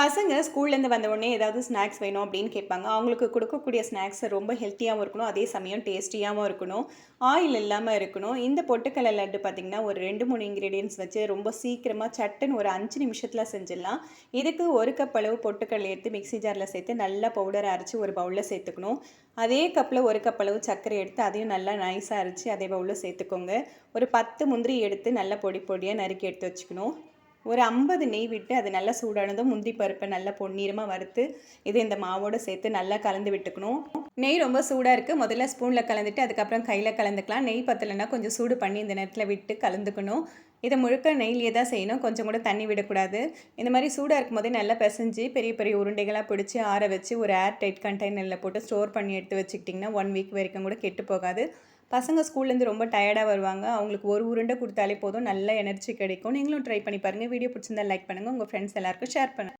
பசங்க ஸ்கூல்லேருந்து வந்த உடனே ஏதாவது ஸ்நாக்ஸ் வேணும் அப்படின்னு கேட்பாங்க. அவங்களுக்கு கொடுக்கக்கூடிய ஸ்நாக்ஸ் ரொம்ப ஹெல்த்தியாகவும் இருக்கணும். அதே சமயம் டேஸ்டியாகவும் இருக்கணும். ஆயில் இல்லாமல் இருக்கணும். இந்த பொட்டுக்கடலை லட்டு பார்த்திங்கன்னா ஒரு ரெண்டு மூணு இன்க்ரீடியன்ஸ் வச்சு ரொம்ப சீக்கிரமாக சட்டுன்னு ஒரு அஞ்சு நிமிஷத்தில் செஞ்சிடலாம். இதுக்கு ஒரு கப் அளவு பொட்டுக்கடலை எடுத்து மிக்ஸி ஜாரில் சேர்த்து நல்லா பவுடரை அரைச்சி ஒரு பவுலில் சேர்த்துக்கணும். அதே கப்பில் ஒரு கப் அளவு சர்க்கரை எடுத்து அதையும் நல்லா நைஸாக அரைச்சி அதே பவுலில் சேர்த்துக்கோங்க. ஒரு பத்து முந்திரி எடுத்து நல்லா பொடி பொடியாக நறுக்கி எடுத்து வச்சுக்கணும். ஒரு ஐம்பது நெய் விட்டு அது நல்லா சூடானதும் முந்திரி பருப்பை நல்லா பொன்னிறமாக வறுத்து இது இந்த மாவோடு சேர்த்து நல்லா கலந்து விட்டுக்கணும். நெய் ரொம்ப சூடாக இருக்குது முதல்ல ஸ்பூனில் கலந்துட்டு அதுக்கப்புறம் கையில் கலந்துக்கலாம். நெய் பத்தலைன்னா கொஞ்சம் சூடு பண்ணி இந்த நேரத்தில் விட்டு கலந்துக்கணும். இதை முழுக்க நெய்லியே தான் செய்யணும். கொஞ்சம் கூட தண்ணி விடக்கூடாது. இந்த மாதிரி சூடாக இருக்கும் போதே நல்லா பிசைஞ்சு பெரிய பெரிய உருண்டைகளாக பிடிச்சி ஆற வச்சு ஒரு ஏர் டைட் கண்டெய்னரில் போட்டு ஸ்டோர் பண்ணி எடுத்து வச்சுக்கிட்டிங்கன்னா ஒன் வீக் வரைக்கும் கூட கெட்டு போகாது. பசங்க ஸ்கூல்லேருந்து ரொம்ப டயர்டாக வருவாங்க. அவங்களுக்கு ஒரு உருண்டை கொடுத்தாலே போதும். நல்ல எனர்ஜி கிடைக்கும். நீங்களும் ட்ரை பண்ணி பாருங்கள் வீடியோ பிடிச்சிருந்தா லைக் பண்ணுங்கள் உங்கள் ஃப்ரெண்ட்ஸ் எல்லாருக்கும் ஷேர் பண்ணுங்கள்